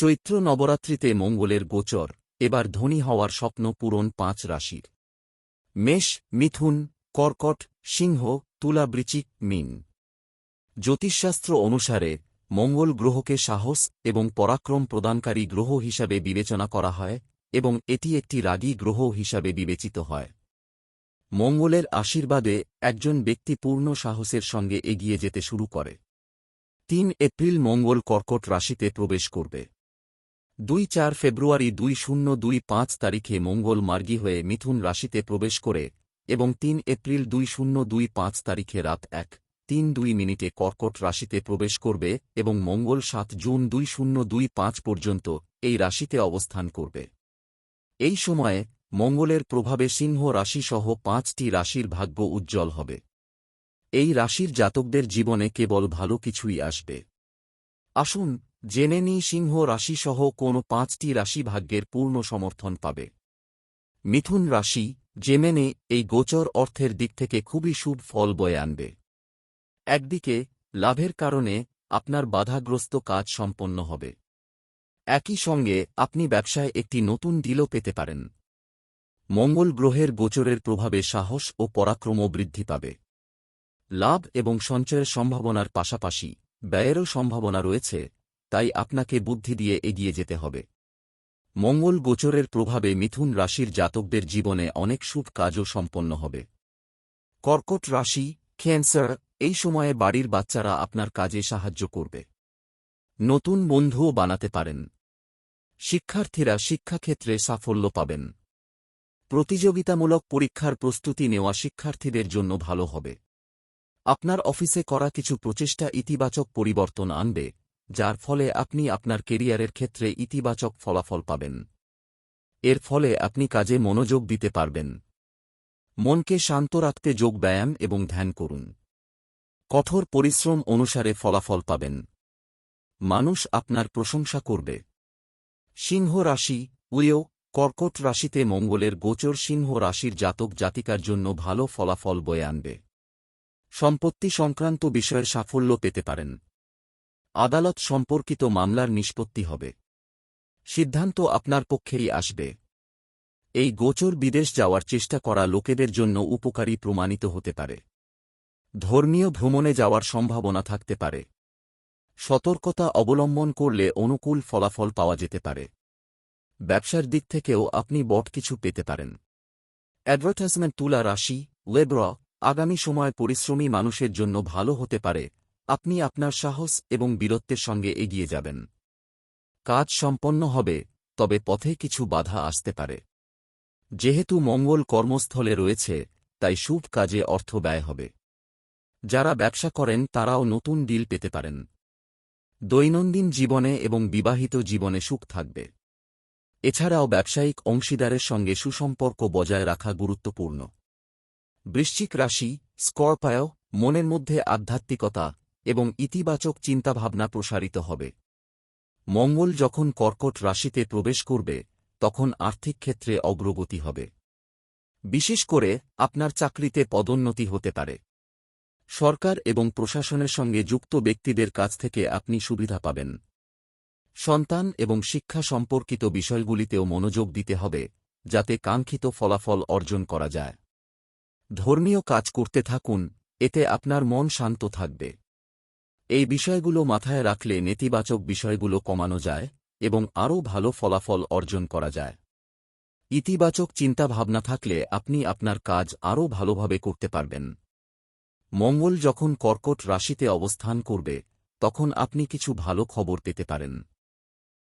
চৈত্র নবরাত্রিতে মঙ্গলের গোচর, এবার ধনী হওয়ার স্বপ্ন পূরণ পাঁচ রাশির। মেষ, মিথুন, কর্কট, সিংহ তুলা বৃচিক মিন। জ্যোতিষশাস্ত্র অনুসারে, মঙ্গল গ্রহকে সাহস এবং পরাক্রম প্রদানকারী গ্রহ হিসাবে বিবেচনা করা হয়, এবং এটি একটি রাগী গ্রহ হিসাবে বিবেচিত হয়। মঙ্গলের আশীর্বাদে একজন ব্যক্তি পূর্ণ সাহসের সঙ্গে এগিয়ে যেতে শুরু করে। তিন এপ্রিল মঙ্গল কর্কট রাশিতে প্রবেশ করবে। দুই চার ফেব্রুয়ারি দুই শূন্য দুই পাঁচ তারিখে মঙ্গল মার্গী হয়ে মিথুন রাশিতে প্রবেশ করে এবং তিন এপ্রিল দুই শূন্য দুই পাঁচ তারিখে রাত এক, তিন দুই মিনিটে কর্কট রাশিতে প্রবেশ করবে এবং মঙ্গল সাত জুন দুই শূন্য দুই পাঁচ পর্যন্ত এই রাশিতে অবস্থান করবে। এই সময়ে মঙ্গলের প্রভাবে সিংহ রাশিসহ পাঁচটি রাশির ভাগ্য উজ্জ্বল হবে। এই রাশির জাতকদের জীবনে কেবল ভালো কিছুই আসবে। আসুন জেনে নিই সিংহ রাশিসহ কোন পাঁচটি রাশি ভাগ্যের পূর্ণ সমর্থন পাবে। মিথুন রাশি জেমেনে এই গোচর অর্থের দিক থেকে খুবই শুভ ফল বয়ে আনবে। একদিকে, লাভের কারণে আপনার বাধাগ্রস্ত কাজ সম্পন্ন হবে। একই সঙ্গে, আপনি ব্যবসায় একটি নতুন ডিলও পেতে পারেন। মঙ্গল গ্রহের গোচরের প্রভাবে সাহস ও পরাক্রম বৃদ্ধি পাবে। লাভ এবং সঞ্চয়ের সম্ভাবনার পাশাপাশি ব্যয়েরও সম্ভাবনা রয়েছে। তাই আপনাকে বুদ্ধি দিয়ে এগিয়ে যেতে হবে। মঙ্গল গোচরের প্রভাবে মিথুন রাশির জাতকদের জীবনে অনেক শুভ কাজও সম্পন্ন হবে। কর্কট রাশি, ক্যান্সার, এই সময়ে বাড়ির বাচ্চারা আপনার কাজে সাহায্য করবে। নতুন বন্ধুও বানাতে পারেন। শিক্ষার্থীরা শিক্ষাক্ষেত্রে সাফল্য পাবেন। প্রতিযোগিতামূলক পরীক্ষার প্রস্তুতি নেওয়া শিক্ষার্থীদের জন্য ভালো হবে। আপনার অফিসে করা কিছু প্রচেষ্টা ইতিবাচক পরিবর্তন আনবে। যার ফলে আপনি আপনার কেরিয়ারের ক্ষেত্রে ইতিবাচক ফলাফল পাবেন। এর ফলে আপনি কাজে মনোযোগ দিতে পারবেন। মনকে শান্ত রাখতে যোগ ব্যায়াম এবং ধ্যান করুন। কঠোর পরিশ্রম অনুসারে ফলাফল পাবেন। মানুষ আপনার প্রশংসা করবে। সিংহ রাশি উয়েও কর্কট রাশিতে মঙ্গলের গোচর সিংহ রাশির জাতক জাতিকার জন্য ভালো ফলাফল বয়ে আনবে। সম্পত্তি সংক্রান্ত বিষয়ের সাফল্য পেতে পারেন। আদালত সম্পর্কিত মামলার নিষ্পত্তি হবে। সিদ্ধান্ত আপনার পক্ষেই আসবে। এই গোচর বিদেশ যাওয়ার চেষ্টা করা লোকেদের জন্য উপকারী প্রমাণিত হতে পারে। ধর্মীয় ভ্রমণে যাওয়ার সম্ভাবনা থাকতে পারে। সতর্কতা অবলম্বন করলে অনুকূল ফলাফল পাওয়া যেতে পারে। ব্যবসার দিক থেকেও আপনি বট কিছু পেতে পারেন। অ্যাডভার্টাইজমেন্ট তুলা রাশি, লেব্র, আগামী সময় পরিশ্রমী মানুষের জন্য ভালো হতে পারে। আপনি আপনার সাহস এবং বীরত্বের সঙ্গে এগিয়ে যাবেন। কাজ সম্পন্ন হবে, তবে পথে কিছু বাধা আসতে পারে। যেহেতু মঙ্গল কর্মস্থলে রয়েছে, তাই শুভ কাজে অর্থ ব্যয় হবে। যারা ব্যবসা করেন, তারাও নতুন ডিল পেতে পারেন। দৈনন্দিন জীবনে এবং বিবাহিত জীবনে সুখ থাকবে। এছাড়াও ব্যবসায়িক অংশীদারের সঙ্গে সুসম্পর্ক বজায় রাখা গুরুত্বপূর্ণ। বৃশ্চিক রাশি, স্কর্পায়, মনের মধ্যে আধ্যাত্মিকতা এবং ইতিবাচক চিন্তাভাবনা প্রসারিত হবে। মঙ্গল যখন কর্কট রাশিতে প্রবেশ করবে, তখন আর্থিক ক্ষেত্রে অগ্রগতি হবে। বিশেষ করে আপনার চাকরিতে পদোন্নতি হতে পারে। সরকার এবং প্রশাসনের সঙ্গে যুক্ত ব্যক্তিদের কাছ থেকে আপনি সুবিধা পাবেন। সন্তান এবং শিক্ষা সম্পর্কিত বিষয়গুলিতেও মনোযোগ দিতে হবে, যাতে কাঙ্ক্ষিত ফলাফল অর্জন করা যায়। ধর্মীয় কাজ করতে থাকুন, এতে আপনার মন শান্ত থাকবে। এই বিষয়গুলো মাথায় রাখলে নেতিবাচক বিষয়গুলো কমানো যায় এবং আরও ভালো ফলাফল অর্জন করা যায়। ইতিবাচক চিন্তাভাবনা থাকলে আপনি আপনার কাজ আরও ভালোভাবে করতে পারবেন। মঙ্গল যখন কর্কট রাশিতে অবস্থান করবে, তখন আপনি কিছু ভালো খবর পেতে পারেন।